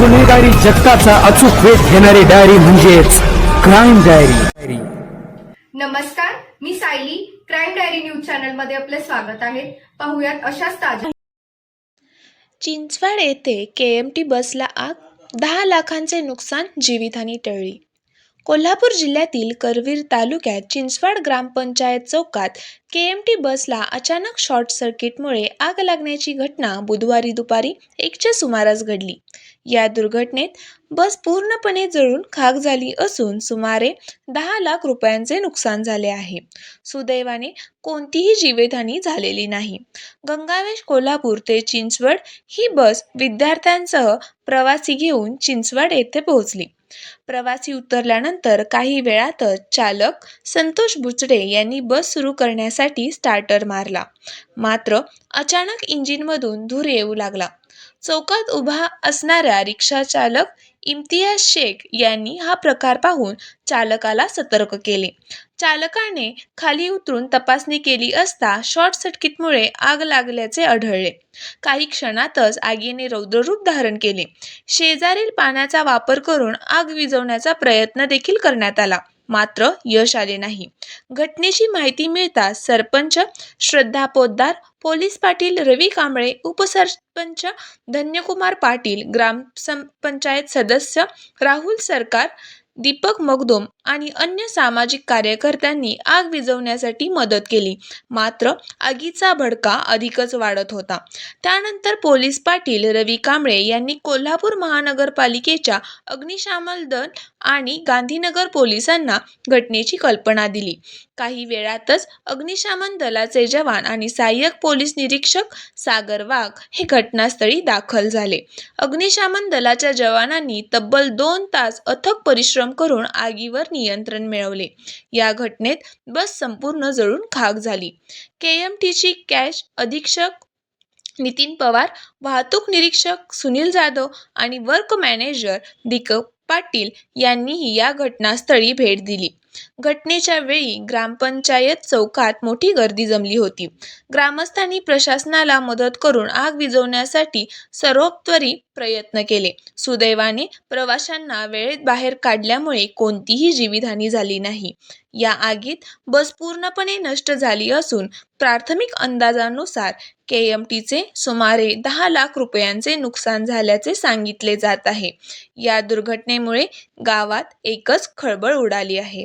गुन्हेगारी जगताचा अचूक वेध घेणारी डायरी म्हणजेच क्राईम डायरी नमस्कार मी सायली. क्राईम डायरी न्यूज चॅनलमध्ये आपले स्वागत आहे. पाहुयात अशाच ताज्या चिंचवड येथे के एम टी बसला आग. दहा लाखांचे नुकसान जीवितहानी टळली. कोल्हापूर जिल्ह्यातील करवीर तालुक्यात चिंचवड ग्रामपंचायत चौकात के एम टी बसला अचानक शॉर्ट सर्किटमुळे आग लागण्याची घटना बुधवारी दुपारी एकच्या सुमारास घडली. या दुर्घटनेत बस पूर्णपणे जळून खाक झाली असून सुमारे दहा लाख रुपयांचे नुकसान झाले आहे. सुदैवाने कोणतीही जीवितहानी झालेली नाही. गंगावेश कोल्हापूर ते चिंचवड ही बस विद्यार्थ्यांसह प्रवासी घेऊन चिंचवड येथे पोहोचली. प्रवासी उतरल्यानंतर काही वेळातच चालक संतोष बुचडे यांनी बस सुरू करण्यासाठी स्टार्टर मारला. मात्र अचानक इंजिनमधून धूर येऊ लागला. चौकात उभा असणाऱ्या रिक्षा चालक इम्तियाज शेख यांनी हा प्रकार पाहून चालकाला सतर्क केले. चालकाने खाली उतरून तपासणी केली असता शॉर्ट सर्किटमुळे आग लागल्याचे आढळले. काही क्षणातच आगीने रौद्ररूप धारण केले. शेजारील पाण्याचा वापर करून आग विझवण्याचा प्रयत्न देखील करण्यात आला. मात्र यश आले नाही. घटनेची माहिती मिळताच सरपंच श्रद्धा पोद्दार पोलीस पाटील रवी कांबळे उपसरपंच धन्यकुमार पाटील ग्रामपंचायत सदस्य राहुल सरकार दीपक मगदोम आणि अन्य सामाजिक कार्यकर्त्यांनी आग विझवण्यासाठी मदत केली. मात्र आगीचा भडका अधिकच वाढत होता. त्यानंतर पोलीस पाटील रवी कांबळे यांनी कोल्हापूर महानगरपालिकेच्या अग्निशामक दल आणि गांधीनगर पोलिसांना घटनेची कल्पना दिली. काही वेळातच अग्निशामन दलाचे जवान आणि सहाय्यक पोलीस निरीक्षक सागर वाघ हे घटनास्थळी दाखल झाले. अग्निशामन दलाच्या जवानांनी तब्बल दोन तास अथक परिश्रम करून आगीवर नियंत्रण मिळवले. या घटनेत बस संपूर्ण जळून खाक झाली. के एम टीची कॅश अधीक्षक नितीन पवार वाहतूक निरीक्षक सुनील जाधव आणि वर्क मॅनेजर दीपक पाटील यांनीही या घटनास्थळी भेट दिली. घटनेच्या वेळी ग्रामपंचायत चौकात मोठी गर्दी जमली होती. ग्रामस्थांनी प्रशासनाला मदत करून आग विझवण्यासाठी सर्वोत्तरी प्रयत्न केले. सुदैवाने प्रवाशांना वेळेत बाहेर काढल्यामुळे कोणतीही जीवितहानी झाली नाही. या आगीत बस पूर्णपणे नष्ट झाली असून प्राथमिक अंदाजानुसार के एम टीचे सुमारे दहा लाख रुपयांचे नुकसान झाल्याचे सांगितले जात आहे. या दुर्घटनेमुळे गावात एकच खळबळ उडाली आहे.